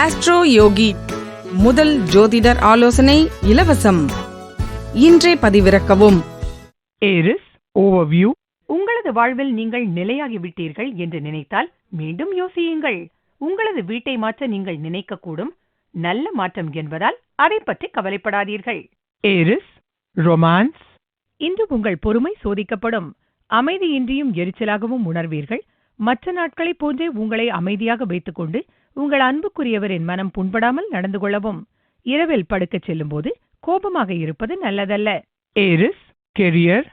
Astro யோகி முதல் ஜோதிடர் ஆலோசனை இலவசம். இன்றே பதிவிறக்கவும். ஏரிஸ் ஓவர்வியூ உங்களது வாழ்வில் நீங்கள் நிலையாகி விட்டீர்கள் என்று நினைத்தால் மீண்டும் யோசியுங்கள். உங்களது வீட்டை மாற்ற நீங்கள் நினைக்கக்கூடும். நல்ல மாற்றம் என்பதால் அதை பற்றி கவலைப்படாதீர்கள். ஏரிஸ் ரொமான்ஸ் இன்று உங்கள் பொறுமை சோதிக்கப்படும். அமைதியின்றியும் எரிச்சலாகவும் உணர்வீர்கள். மற்ற நாட்களைப் போன்றே உங்களை அமைதியாக வைத்துக்கொண்டு உங்கள் அன்புக்குரியவரின் மனம் புண்படாமல் நடந்து கொள்ளவும். இரவில் படுக்கச் செல்லும்போது கோபமாக இருப்பது நல்லதல்ல. ஏரிஸ் கெரியர்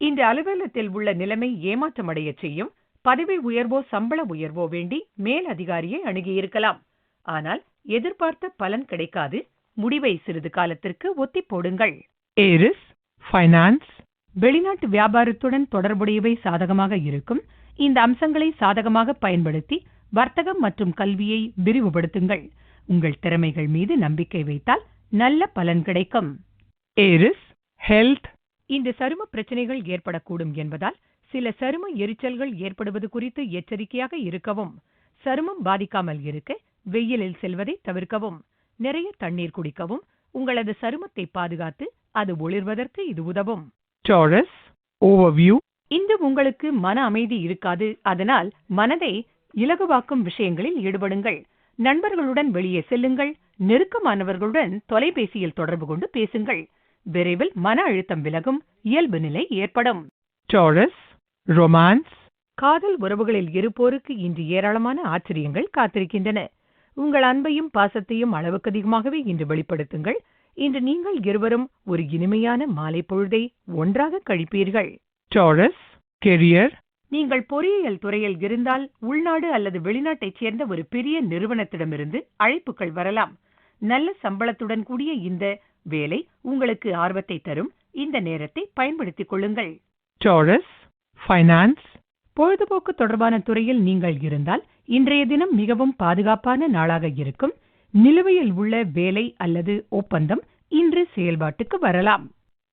இந்த அலுவலகத்தில் உள்ள நிலைமை ஏமாற்றமடையச் செய்யும். பதவி உயர்வோ சம்பள உயர்வோ வேண்டி மேல் அதிகாரியை அணுகியிருக்கலாம். ஆனால் எதிர்பார்த்த பலன் கிடைக்காது. முடிவை சிறிது காலத்திற்கு ஒத்திப் போடுங்கள். ஏரிஸ் ஃபைனான்ஸ் வெளிநாட்டு வியாபாரத்துடன் தொடர்புடையவை சாதகமாக இருக்கும். இந்த அம்சங்களை சாதகமாக பயன்படுத்தி வர்த்தகம் மற்றும் கல்வியை விரிவுபடுத்துங்கள். உங்கள் திறமைகள் மீது நம்பிக்கை வைத்தால் நல்ல பலன் கிடைக்கும். ஏரிஸ் ஹெல்த் இந்த சரும பிரச்சனைகள் ஏற்படக்கூடும் என்பதால் சில சரும எரிச்சல்கள் ஏற்படுவது குறித்து எச்சரிக்கையாக இருக்கவும். சருமம் பாதிக்காமல் இருக்க வெயிலில் செல்வதை தவிர்க்கவும். நிறைய தண்ணீர் குடிக்கவும். உங்களது சருமத்தை பாதுகாத்து அது ஒளிர்வதற்கு இது உதவும். டாரஸ் ஓவர்வியூ இன்று உங்களுக்கு மன அமைதி இருக்காது. அதனால் மனதை இலகுவாக்கும் விஷயங்களில் ஈடுபடுங்கள். நண்பர்களுடன் வெளியே செல்லுங்கள். நெருக்கமானவர்களுடன் தொலைபேசியில் தொடர்பு கொண்டு பேசுங்கள். விரைவில் மன அழுத்தம் விலகும். இயல்பு நிலை ஏற்படும். டாரஸ் ரொமான்ஸ் காதல் உறவுகளில் இருப்போருக்கு இன்று ஏராளமான ஆச்சரியங்கள் காத்திருக்கின்றன. உங்கள் அன்பையும் பாசத்தையும் அளவுக்கு அதிகமாகவே இன்று வெளிப்படுத்துங்கள். இன்று நீங்கள் இருவரும் ஒரு இனிமையான மாலை பொழுதை ஒன்றாக கழிப்பீர்கள். டாரஸ் கெரியர் நீங்கள் பொறியியல் துறையில் இருந்தால் உள்நாடு அல்லது வெளிநாட்டைச் சேர்ந்த ஒரு பெரிய நிறுவனத்திடமிருந்து அழைப்புகள் வரலாம். நல்ல சம்பளத்துடன் கூடிய இந்த வேலை உங்களுக்கு ஆர்வத்தை தரும். இந்த நேரத்தை பயன்படுத்திக் கொள்ளுங்கள். டாரஸ் ஃபைனான்ஸ் பொழுதுபோக்கு தொடர்பான துறையில் நீங்கள் இருந்தால் இன்றைய தினம் மிகவும் பாதுகாப்பான நாளாக இருக்கும். நிலுவையில் உள்ள வேலை அல்லது ஒப்பந்தம் இன்று செயல்பாட்டுக்கு வரலாம்.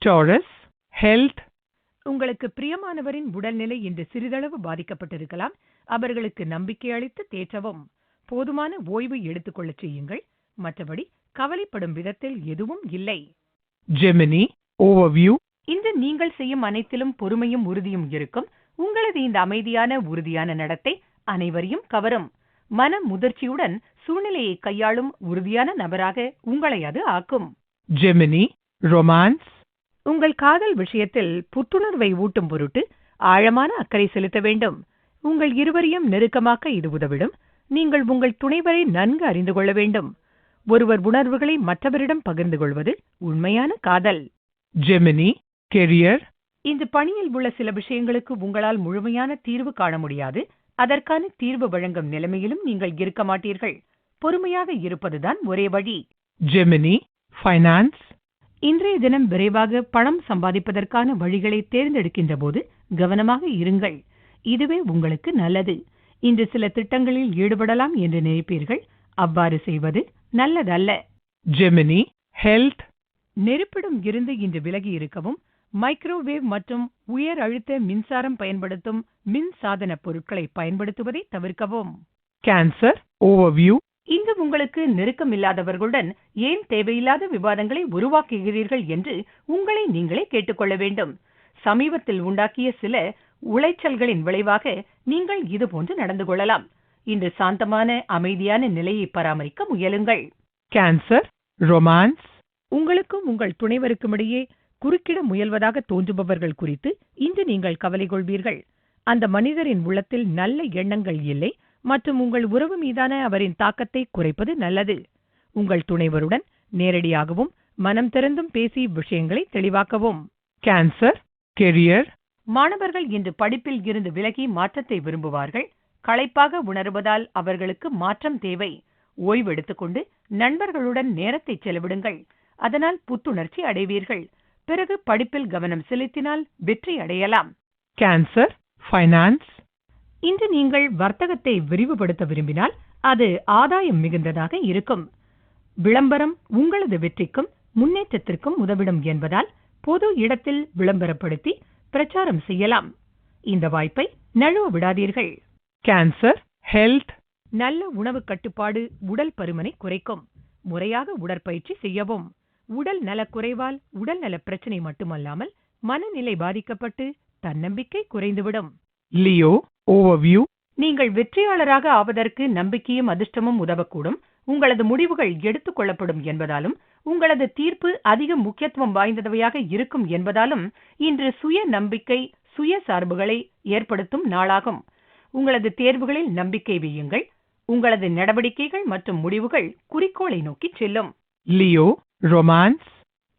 டாரஸ் ஹெல்த் உங்களுக்கு பிரியமானவரின் உடல்நிலை இன்று சிறிதளவு பாதிக்கப்பட்டிருக்கலாம். அவர்களுக்கு நம்பிக்கை அளித்து தேற்றவும். போதுமான ஓய்வு எடுத்துக்கொள்ளச் செய்யுங்கள். மற்றபடி கவலைப்படும் விதத்தில் எதுவும் இல்லை. ஜெமினி ஓவர்வியூ இன்று நீங்கள் செய்யும் அனைத்திலும் பொறுமையும் உறுதியும் இருக்கும். உங்களது இந்த அமைதியான உறுதியான நடத்தை அனைவரையும் கவரும். மன முதிர்ச்சியுடன் சூழ்நிலையை கையாளும் உறுதியான நபராக உங்களை அது ஆக்கும். ஜெமினி ரொமான்ஸ் உங்கள் காதல் விஷயத்தில் புத்துணர்வை ஊட்டும் பொருட்டு ஆழமான அக்கறை செலுத்த வேண்டும். உங்கள் இருவரையும் நெருக்கமாக்க இது உதவிடும். நீங்கள் உங்கள் துணைவரை நன்கு அறிந்து கொள்ள வேண்டும். ஒருவர் உணர்வுகளை மற்றவரிடம் பகிர்ந்து கொள்வது உண்மையான காதல். ஜெமினி கெரியர் இந்த பணியில் உள்ள சில விஷயங்களுக்கு உங்களால் முழுமையான தீர்வு காண முடியாது. அதற்கான தீர்வு வழங்கும் நிலைமையிலும் நீங்கள் இருக்க மாட்டீர்கள். பொறுமையாக இருப்பதுதான் ஒரே வழி. ஜெமினி ஃபைனான்ஸ் இன்றைய தினம் விரைவாக பணம் சம்பாதிப்பதற்கான வழிகளை தேர்ந்தெடுக்கின்ற போது கவனமாக இருங்கள். இதுவே உங்களுக்கு நல்லது. இன்று சில திட்டங்களில் ஈடுபடலாம் என்று நினைப்பீர்கள். அவ்வாறு செய்வது நல்லதல்ல. ஜெமினி ஹெல்த் நெருப்பிடம் இருந்து இன்று விலகி இருக்கவும் மைக்ரோவேவ் மற்றும் உயர் அழுத்த மின்சாரம் பயன்படுத்தும் மின் சாதன பொருட்களை பயன்படுத்துவதை தவிர்க்கவும். கேன்சர் ஓவர்வியூ இங்கு உங்களுக்கு நெருக்கமில்லாதவர்களுடன் ஏன் தேவையில்லாத விவாதங்களை உருவாக்குகிறீர்கள் என்று உங்களை நீங்களே கேட்டுக்கொள்ள வேண்டும். சமீபத்தில் உண்டாக்கிய சில உளைச்சல்களின் விளைவாக நீங்கள் இதுபோன்று நடந்து கொள்ளலாம். இன்று சாந்தமான அமைதியான நிலையை பராமரிக்க முயலுங்கள். கேன்சர் ரொமான்ஸ் உங்களுக்கும் உங்கள் துணைவருக்கும் இடையே குறுக்கிட முயல்வதாக தோன்றுபவர்கள் குறித்து இன்று நீங்கள் கவலை கொள்வீர்கள். அந்த மனிதரின் உள்ளத்தில் நல்ல எண்ணங்கள் இல்லை மற்றும் உங்கள் உறவு மீதான அவரின் தாக்கத்தை குறைப்பது நல்லது. உங்கள் துணைவருடன் நேரடியாகவும் மனம் திறந்தும் பேசி விஷயங்களை தெளிவாக்கவும். கேன்சர் கெரியர் மாணவர்கள் இன்று படிப்பில் இருந்து விலகி மாற்றத்தை விரும்புவார்கள். களைப்பாக உணர்வதால் அவர்களுக்கு மாற்றம் தேவை. ஓய்வு எடுத்துக்கொண்டு நண்பர்களுடன் நேரத்தை செலவிடுங்கள். அதனால் புத்துணர்ச்சி அடைவீர்கள். பிறகு படிப்பில் கவனம் செலுத்தினால் வெற்றி அடையலாம். கேன்சர் ஃபைனான்ஸ் இன்று நீங்கள் வர்த்தகத்தை விரிவுபடுத்த விரும்பினால் அது ஆதாயம் மிகுந்ததாக இருக்கும். விளம்பரம் உங்களது வெற்றிக்கும் முன்னேற்றத்திற்கும் உதவிடும் என்பதால் பொது இடத்தில் விளம்பரப்படுத்தி பிரச்சாரம் செய்யலாம். இந்த வாய்ப்பை நழுவ விடாதீர்கள். கேன்சர் ஹெல்த் நல்ல உணவு கட்டுப்பாடு உடல் பருமனை குறைக்கும். முறையாக உடற்பயிற்சி செய்யவும். உடல் நலக்குறைவால் உடல் நல பிரச்சனை மட்டுமல்லாமல் மனநிலை பாதிக்கப்பட்டு தன்னம்பிக்கை குறைந்துவிடும். Leo, overview, நீங்கள் வெற்றியாளராக ஆவதற்கு நம்பிக்கையும் அதிர்ஷ்டமும் உதவக்கூடும். உங்களது முடிவுகள் எடுத்துக் கொள்ளப்படும் என்பதாலும் உங்களது தீர்ப்பு அதிக முக்கியத்துவம் வாய்ந்தவையாக இருக்கும் என்பதாலும் இன்று சுய நம்பிக்கை சுய சார்புகளை ஏற்படுத்தும் நாளாகும். உங்களது தேர்வுகளில் நம்பிக்கை வையுங்கள். உங்களது நடவடிக்கைகள் மற்றும் முடிவுகள் குறிக்கோளை நோக்கி செல்லும். Leo, romance,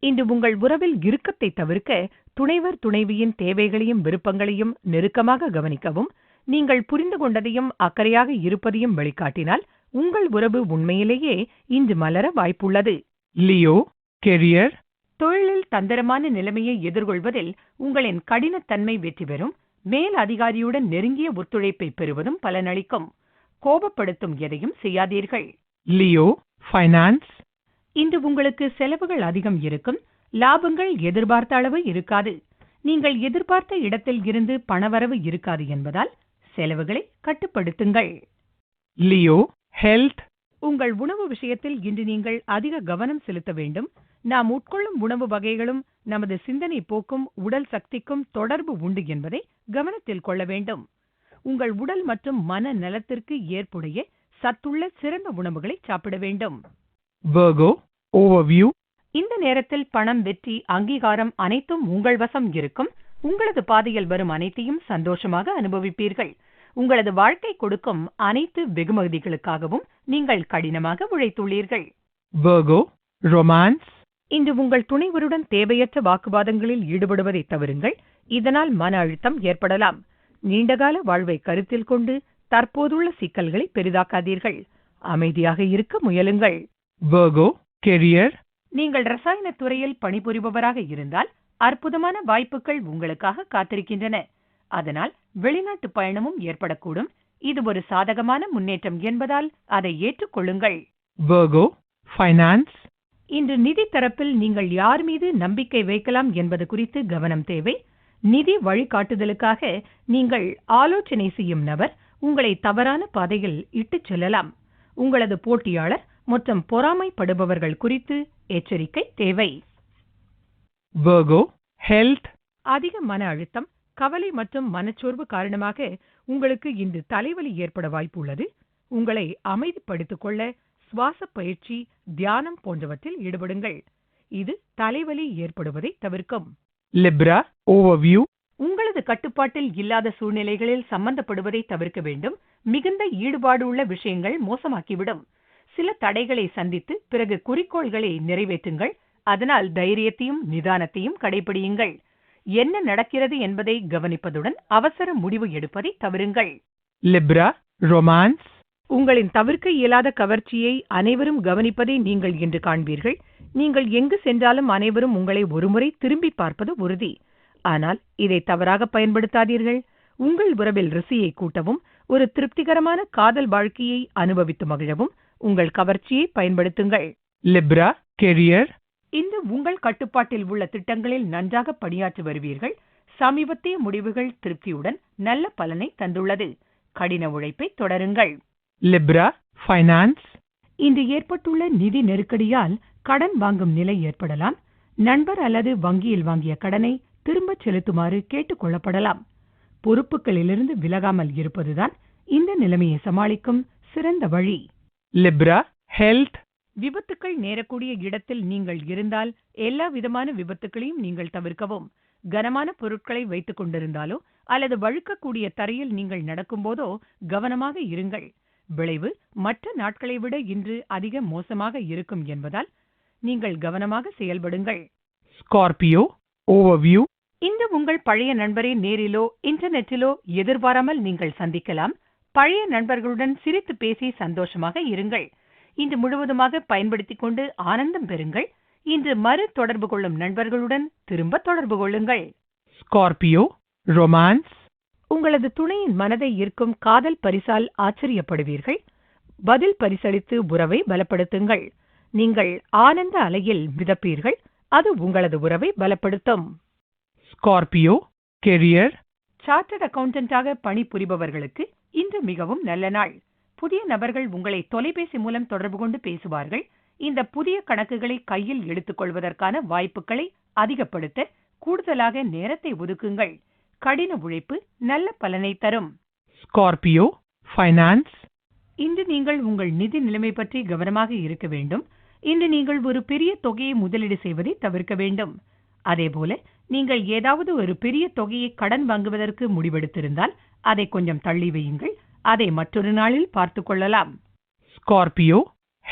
இன்று உங்கள் உறவில் இறுக்கத்தை தவிர்க்க துணைவர் துணைவியின் தேவைகளையும் விருப்பங்களையும் நெருக்கமாக கவனிக்கவும். நீங்கள் புரிந்து கொண்டதையும் அக்கறையாக இருப்பதையும் வெளிக்காட்டினால் உங்கள் உறவு உண்மையிலேயே இன்று மலர வாய்ப்புள்ளது. Leo, career, தொழிலில் தந்திரமான நிலைமையை எதிர்கொள்வதில் உங்களின் கடினத்தன்மை வெற்றி பெறும். மேல் அதிகாரியுடன் நெருங்கிய ஒத்துழைப்பை பெறுவதும் பலனளிக்கும். கோபப்படுத்தும் எதையும் செய்யாதீர்கள். Leo, finance, இன்று உங்களுக்கு செலவுகள் அதிகம் இருக்கும். லாபங்கள் எதிர்பார்த்த அளவு இருக்காது. நீங்கள் எதிர்பார்த்த இடத்தில் இருந்து பணவரவு இருக்காது என்பதால் செலவுகளை கட்டுப்படுத்துங்கள். Leo, health, உங்கள் உணவு விஷயத்தில் இன்று நீங்கள் அதிக கவனம் செலுத்த வேண்டும். நாம் உட்கொள்ளும் உணவு வகைகளும் நமது சிந்தனை போக்கும் உடல் சக்திக்கும் தொடர்பு உண்டு என்பதை கவனத்தில் கொள்ள வேண்டும். உங்கள் உடல் மற்றும் மன நலத்திற்கு ஏற்புடைய சத்துள்ள சிறந்த உணவுகளை சாப்பிட வேண்டும். இந்த நேரத்தில் பணம் வெற்றி அங்கீகாரம் அனைத்தும் உங்கள் வசம் இருக்கும். உங்களது பாதையில் வரும் அனைத்தையும் சந்தோஷமாக அனுபவிப்பீர்கள். உங்களது வாழ்க்கை கொடுக்கும் அனைத்து வெகுமதிகளுக்காகவும் நீங்கள் கடினமாக உழைத்துள்ளீர்கள். Virgo, romance, இன்று உங்கள் துணைவருடன் தேவையற்ற வாக்குவாதங்களில் ஈடுபடுவதை தவிருங்கள் இதனால் மன அழுத்தம் ஏற்படலாம். நீண்டகால வாழ்வை கருத்தில் கொண்டு தற்போதுள்ள சிக்கல்களை பெரிதாக்காதீர்கள். அமைதியாக இருக்க முயலுங்கள். Virgo, career, நீங்கள் ரசாயன துறையில் பணிபுரிபவராக இருந்தால் அற்புதமான வாய்ப்புகள் உங்களுக்காக காத்திருக்கின்றன. அதனால் வெளிநாட்டு பயணமும் ஏற்படக்கூடும். இது ஒரு சாதகமான முன்னேற்றம் என்பதால் அதை ஏற்றுக்கொள்ளுங்கள். Virgo, finance, இன்று நிதி தரப்பில் நீங்கள் யார் மீது நம்பிக்கை வைக்கலாம் என்பது குறித்து கவனம் தேவை. நிதி வழிகாட்டுதலுக்காக நீங்கள் ஆலோசனை செய்யும் நபர் உங்களை தவறான பாதையில் இட்டுச் செல்லலாம். உங்களது போட்டியாளர் மற்றும் பொறாமைப்படுபவர்கள் குறித்து எச்சரிக்கை தேவை. Virgo, health, அதிக மன அழுத்தம் கவலை மற்றும் மனச்சோர்வு காரணமாக உங்களுக்கு இன்று தலைவலி ஏற்பட வாய்ப்புள்ளது உங்களை அமைதிப்படுத்திக் கொள்ள சுவாச பயிற்சி தியானம் போன்றவற்றில் ஈடுபடுங்கள். இது தலைவலி ஏற்படுவதை தவிர்க்கும். Libra, overview, உங்களது கட்டுப்பாட்டில் இல்லாத சூழ்நிலைகளில் சம்பந்தப்படுவதை தவிர்க்க வேண்டும். மிகுந்த ஈடுபாடு உள்ள விஷயங்கள் மோசமாக்கிவிடும். சில தடைகளை சந்தித்து பிறகு குறிக்கோள்களை நிறைவேற்றுங்கள். அதனால் தைரியத்தையும் நிதானத்தையும் கடைபிடியுங்கள் என்ன நடக்கிறது என்பதை கவனிப்பதுடன் அவசர முடிவு எடுப்பதை தவிருங்கள் Libra, romance, உங்களின் தவிர்க்க இயலாத கவர்ச்சியை அனைவரும் கவனிப்பதை நீங்கள் இன்று காண்பீர்கள். நீங்கள் எங்கு சென்றாலும் அனைவரும் உங்களை ஒருமுறை திரும்பி பார்ப்பது உறுதி. ஆனால் இதை தவறாக பயன்படுத்தாதீர்கள். உங்கள் உறவில் ருசியை கூட்டவும் ஒரு திருப்திகரமான காதல் வாழ்க்கையை அனுபவித்து மகிழவும் உங்கள் கவர்ச்சியை பயன்படுத்துங்கள். Libra, career, இன்று உங்கள் கட்டுப்பாட்டில் உள்ள திட்டங்களில் நன்றாக பணியாற்றி வருவீர்கள். சமீபத்திய முடிவுகள் திருப்தியுடன் நல்ல பலனை தந்துள்ளது. கடின உழைப்பை தொடருங்கள். Libra, finance, இன்று ஏற்பட்டுள்ள நிதி நெருக்கடியால் கடன் வாங்கும் நிலை ஏற்படலாம். நண்பர் அல்லது வங்கியில் வாங்கிய கடனை திரும்பச் செலுத்துமாறு கேட்டுக் கொள்ளப்படலாம். பொறுப்புகளிலிருந்து விலகாமல் இருப்பதுதான் இந்த நிலைமையை சமாளிக்கும் சிறந்த வழி. Libra, health, விபத்துக்கள் நேரக்கூடிய இடத்தில் நீங்கள் இருந்தால் எல்லா விதமான விபத்துக்களையும் நீங்கள் தவிர்க்கவும். கனமான பொருட்களை வைத்துக் கொண்டிருந்தாலோ அல்லது வழுக்கக்கூடிய தரையில் நீங்கள் நடக்கும்போதோ கவனமாக இருங்கள். விளைவு மற்ற நாட்களை விட இன்று அதிக மோசமாக இருக்கும் என்பதால் நீங்கள் கவனமாக செயல்படுங்கள். Scorpio, overview, இன்று உங்கள் பழைய நண்பரை நேரிலோ இன்டர்நெட்டிலோ எதிர்பாராமல் நீங்கள் சந்திக்கலாம். பழைய நண்பர்களுடன் சிரித்து பேசி சந்தோஷமாக இருங்கள். இன்று முழுவதுமாக பயன்படுத்திக் கொண்டு ஆனந்தம் பெறுங்கள். இன்று மறு தொடர்பு கொள்ளும் நண்பர்களுடன் திரும்ப தொடர்பு கொள்ளுங்கள். Scorpio, romance, உங்களது துணையின் மனதை ஈர்க்கும் காதல் பரிசால் ஆச்சரியப்படுவீர்கள். பதில் பரிசளித்து உறவை பலப்படுத்துங்கள். நீங்கள் ஆனந்த அலையில் மிதப்பீர்கள். அது உங்களது உறவை பலப்படுத்தும். Scorpio, career, சார்ட்டர்ட் அக்கவுண்டன்டாக பணிபுரிபவர்களுக்கு இன்று மிகவும் நல்ல நாள். புதிய நபர்கள் உங்களை தொலைபேசி மூலம் தொடர்பு கொண்டு பேசுவார்கள். இந்த புதிய கணக்குகளை கையில் எடுத்துக்கொள்வதற்கான வாய்ப்புகளை அதிகப்படுத்த கூடுதலாக நேரத்தை ஒதுக்குங்கள். கடின உழைப்பு நல்ல பலனை தரும். Scorpio, finance, இன்று நீங்கள் உங்கள் நிதி நிலைமை பற்றி கவனமாக இருக்க வேண்டும். இன்று நீங்கள் ஒரு பெரிய தொகையை முதலீடு செய்வதை தவிர்க்க வேண்டும். அதேபோல நீங்கள் ஏதாவது ஒரு பெரிய தொகையை கடன் வாங்குவதற்கு முடிவெடுத்திருந்தால் அதை கொஞ்சம் தள்ளி வையுங்கள். அதை மற்றொரு நாளில் பார்த்துக் கொள்ளலாம். Scorpio,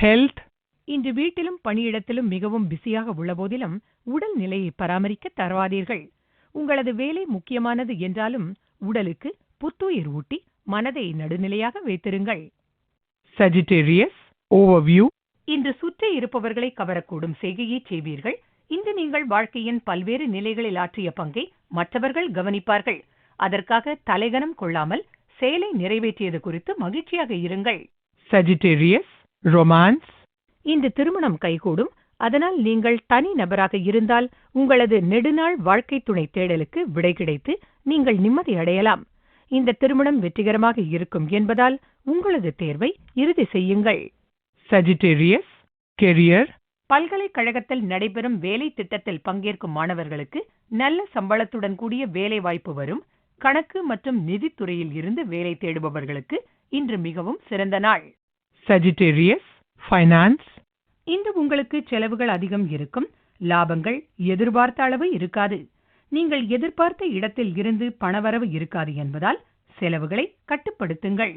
health, இன்று வீட்டிலும் பணியிடத்திலும் மிகவும் பிஸியாக உள்ள போதிலும் உடல் நிலையை பராமரிக்க தரவாதீர்கள். உங்களது வேலை முக்கியமானது என்றாலும் உடலுக்கு புத்துயிர் ஊட்டி மனதை நடுநிலையாக வைத்திருங்கள். Sagittarius, overview, இன்று சுற்றி இருப்பவர்களை கவரக்கூடும் செய்கையை செய்வீர்கள். இன்று நீங்கள் வாழ்க்கையின் பல்வேறு நிலைகளில் ஆற்றிய பங்கை மற்றவர்கள் கவனிப்பார்கள். அதற்காக தலைகனம் கொள்ளாமல் செயலை நிறைவேற்றியது குறித்து மகிழ்ச்சியாக இருங்கள். Sagittarius, romance, இன்று திருமணம் கைகூடும். அதனால் நீங்கள் தனி நபராக இருந்தால் உங்களது நெடுநாள் வாழ்க்கை துணை தேடலுக்கு விடை கிடைத்து நீங்கள் நிம்மதி அடையலாம். இந்த திருமணம் வெற்றிகரமாக இருக்கும் என்பதால் உங்களது தேர்வை இறுதி செய்யுங்கள். Sagittarius, career, பல்கலைக்கழகத்தில் நடைபெறும் வேலை திட்டத்தில் பங்கேற்கும் மாணவர்களுக்கு நல்ல சம்பளத்துடன் கூடிய வேலை வாய்ப்பு வரும். கணக்கு மற்றும் நிதித்துறையில் இருந்து வேலை தேடுபவர்களுக்கு இன்று மிகவும் சிறந்த நாள். Sagittarius, finance, இன்று உங்களுக்கு செலவுகள் அதிகம் இருக்கும் லாபங்கள் எதிர்பார்த்த அளவு இருக்காது. நீங்கள் எதிர்பார்த்த இடத்தில் இருந்து பணவரவு இருக்காது என்பதால் செலவுகளை கட்டுப்படுத்துங்கள்.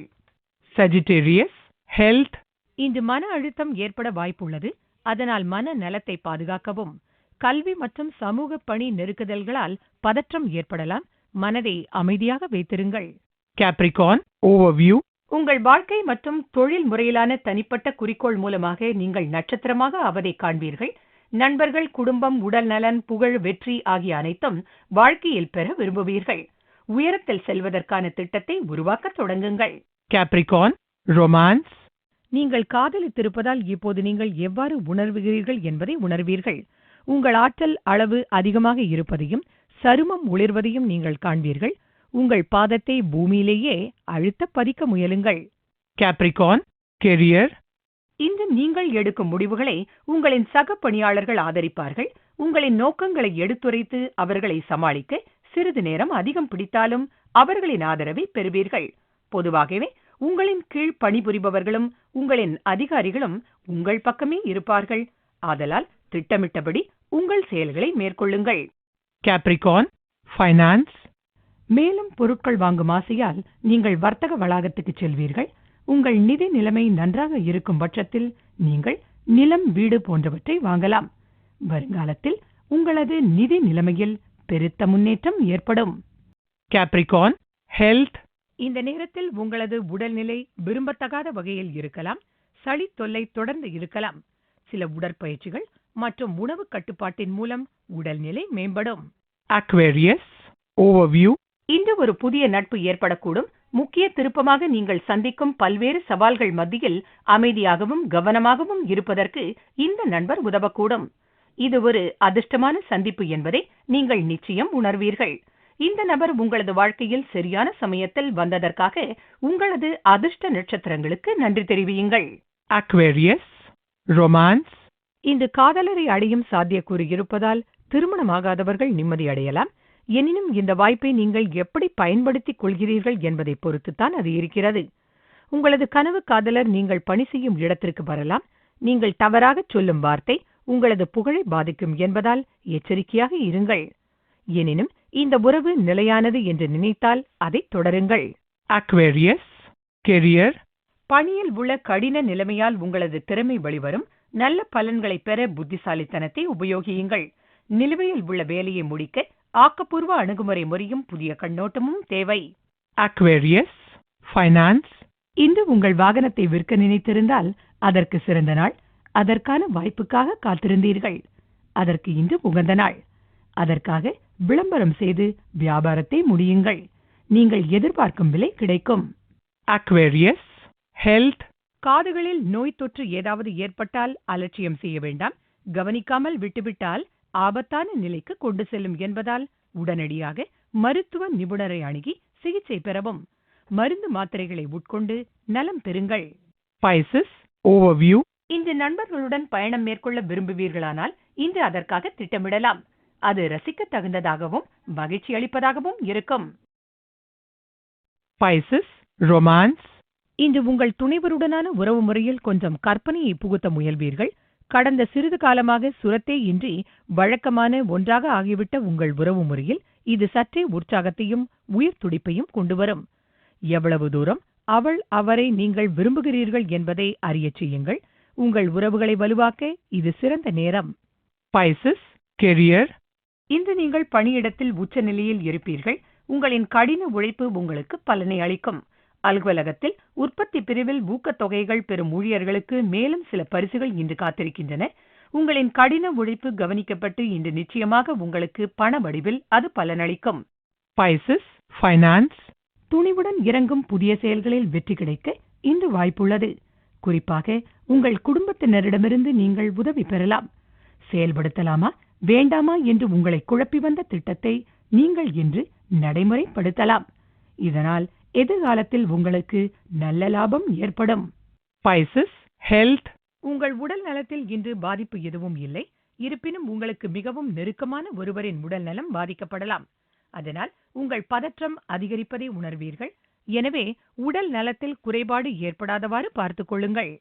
சஜிடேரியஸ் ஹெல்த் இன்று மன அழுத்தம் ஏற்பட வாய்ப்புள்ளது அதனால் மன நலத்தை பாதுகாக்கவும். கல்வி மற்றும் சமூக பணி நெருக்குதல்களால் பதற்றம் ஏற்படலாம் மனதை அமைதியாக வைத்திருங்கள். Capricorn, overview, உங்கள் வாழ்க்கை மற்றும் தொழில் முறையிலான தனிப்பட்ட குறிக்கோள் மூலமாக நீங்கள் நட்சத்திரமாக ஆவதை காண்பீர்கள். நண்பர்கள் குடும்பம் உடல் நலன் புகழ் வெற்றி ஆகிய அனைத்தும் வாழ்க்கையில் பெற விரும்புவீர்கள். உயரத்தில் செல்வதற்கான திட்டத்தை உருவாக்கத் தொடங்குங்கள். Capricorn, romance, நீங்கள் காதலித்திருப்பதால் இப்போது நீங்கள் எவ்வாறு உணர்வுகிறீர்கள் என்பதை உணர்வீர்கள். உங்கள் ஆற்றல் அளவு அதிகமாக இருப்பதையும் சருமம் ஒளிர்வதையும் நீங்கள் காண்பீர்கள். உங்கள் பாதத்தை பூமியிலேயே அழுத்த பதிக்க முயலுங்கள். Capricorn, career, இன்று நீங்கள் எடுக்கும் முடிவுகளை உங்களின் சக பணியாளர்கள் ஆதரிப்பார்கள். உங்களின் நோக்கங்களை எடுத்துரைத்து அவர்களை சமாளிக்க சிறிது நேரம் அதிகம் பிடித்தாலும் அவர்களின் ஆதரவை பெறுவீர்கள். பொதுவாகவே உங்களின் கீழ் பணிபுரிபவர்களும் உங்களின் அதிகாரிகளும் உங்கள் பக்கமே இருப்பார்கள். ஆதலால் திட்டமிட்டபடி உங்கள் செயல்களை மேற்கொள்ளுங்கள். Capricorn, finance, மேலும் பொருட்கள் வாங்கும் ஆசையால் நீங்கள் வர்த்தக வளாகத்துக்கு செல்வீர்கள். உங்கள் நிதி நிலைமை நன்றாக இருக்கும் பட்சத்தில் நீங்கள் நிலம் வீடு போன்றவற்றை வாங்கலாம். வருங்காலத்தில் உங்களது நிதி நிலைமையில் பெருத்த முன்னேற்றம் ஏற்படும். Capricorn, health, இந்த நேரத்தில் உங்களது உடல்நிலை விரும்பத்தகாத வகையில் இருக்கலாம். சளி தொல்லை தொடர்ந்து இருக்கலாம். சில உடற்பயிற்சிகள் மற்றும் உணவு கட்டுப்பாட்டின் மூலம் உடல்நிலை மேம்படும். Aquarius, overview, இன்று ஒரு புதிய நட்பு ஏற்படக்கூடும். முக்கிய திருப்பமாக நீங்கள் சந்திக்கும் பல்வேறு சவால்கள் மத்தியில் அமைதியாகவும் கவனமாகவும் இருப்பதற்கு இந்த நண்பர் உதவக்கூடும். இது ஒரு அதிர்ஷ்டமான சந்திப்பு என்பதை நீங்கள் நிச்சயம் உணர்வீர்கள். இந்த நபர் உங்களது வாழ்க்கையில் சரியான சமயத்தில் வந்ததற்காக உங்களது அதிர்ஷ்ட நட்சத்திரங்களுக்கு நன்றி தெரிவியுங்கள். Aquarius, romance, இந்த காதலரை அடையும் சாத்தியக்கூறு இருப்பதால் திருமணமாகாதவர்கள் நிம்மதி அடையலாம். எனினும் இந்த வாய்ப்பை நீங்கள் எப்படி பயன்படுத்திக் கொள்கிறீர்கள் என்பதை பொறுத்துத்தான் அது இருக்கிறது. உங்களது கனவு காதலர் நீங்கள் பணி செய்யும் இடத்திற்கு வரலாம். நீங்கள் தவறாகச் சொல்லும் வார்த்தை உங்களது புகழை பாதிக்கும் என்பதால் எச்சரிக்கையாக இருங்கள். எனினும் இந்த உறவு நிலையானது என்று நினைத்தால் அதை தொடருங்கள். Aquarius, career, பணியில் உள்ள கடின நிலைமையால் உங்களது திறமை வெளிவரும் நல்ல பலன்களை பெற புத்திசாலித்தனத்தை உபயோகியுங்கள். நிலுவையில் உள்ள வேலையை முடிக்க ஆக்கப்பூர்வ அணுகுமுறை முறையும் புதிய கண்ணோட்டமும் தேவை. Aquarius, finance, இன்று உங்கள் வாகனத்தை விற்க நினைத்திருந்தால் அதற்கு சிறந்த நாள் அதற்கான வாய்ப்புக்காக காத்திருந்தீர்கள். அதற்கு இன்று உகந்த நாள். அதற்காக விளம்பரம் செய்து வியாபாரத்தை முடியுங்கள். நீங்கள் எதிர்பார்க்கும் விலை கிடைக்கும். Aquarius, health, காதுகளில் நோய் தொற்று ஏதாவது ஏற்பட்டால் அலட்சியம் செய்ய வேண்டாம் கவனிக்காமல் விட்டுவிட்டால் ஆபத்தான நிலைக்கு கொண்டு செல்லும் என்பதால் உடனடியாக மருத்துவ நிபுணரை அணுகி சிகிச்சை பெறவும் மருந்து மாத்திரைகளை உட்கொண்டு நலம் பெறுங்கள் Pisces. Overview. இன்று நண்பர்களுடன் பயணம் மேற்கொள்ள விரும்புவீர்களானால் இன்று அதற்காக திட்டமிடலாம் அது ரசிக்க தகுந்ததாகவும் மகிழ்ச்சி அளிப்பதாகவும் இருக்கும். Romance. இன்று உங்கள் துணைவருடனான உறவு முறையில் கொஞ்சம் கற்பனையை புகுத்த முயல்வீர்கள். கடந்த சிறிது காலமாக சுரத்தே இன்றி வழக்கமான ஒன்றாக ஆகிவிட்ட உங்கள் உறவு முறையில் இது சற்றே உற்சாகத்தையும் உயிர் துடிப்பையும் கொண்டுவரும். எவ்வளவு தூரம் அவள் அவரை நீங்கள் விரும்புகிறீர்கள் என்பதை அறியச் செய்யுங்கள். உங்கள் உறவுகளை வலுவாக்க இது சிறந்த நேரம். Pisces. Career. இன்று நீங்கள் பணியிடத்தில் உச்ச நிலையில் இருப்பீர்கள். உங்களின் கடின உழைப்பு உங்களுக்கு பலனை அளிக்கும். அலுவலகத்தில் உற்பத்தி பிரிவில் ஊக்கத்தொகைகள் பெறும் ஊழியர்களுக்கு மேலும் சில பரிசுகள் இன்று காத்திருக்கின்றன உங்களின் கடின உழைப்பு கவனிக்கப்பட்டு இன்று நிச்சயமாக உங்களுக்கு பண வடிவில் அது பலனளிக்கும் Pisces. Finance. துணிவுடன் இறங்கும் புதிய செயல்களில் வெற்றி கிடைக்க இன்று வாய்ப்புள்ளது குறிப்பாக உங்கள் குடும்பத்தினரிடமிருந்து நீங்கள் உதவி பெறலாம் செயல்படுத்தலாமா வேண்டாமா என்று உங்களை குழப்பி வந்த திட்டத்தை நீங்கள் இன்று நடைமுறைப்படுத்தலாம் இதனால் எதிர்காலத்தில் உங்களுக்கு நல்ல லாபம் ஏற்படும் Pisces. Health. உங்கள் உடல் நலத்தில் இன்று பாதிப்பு எதுவும் இல்லை இருப்பினும் உங்களுக்கு மிகவும் நெருக்கமான ஒருவரின் உடல் நலம் பாதிக்கப்படலாம் அதனால் உங்கள் பதற்றம் அதிகரிப்பதை உணர்வீர்கள் எனவே உடல் நலத்தில் குறைபாடு ஏற்படாதவாறு பார்த்துக் கொள்ளுங்கள்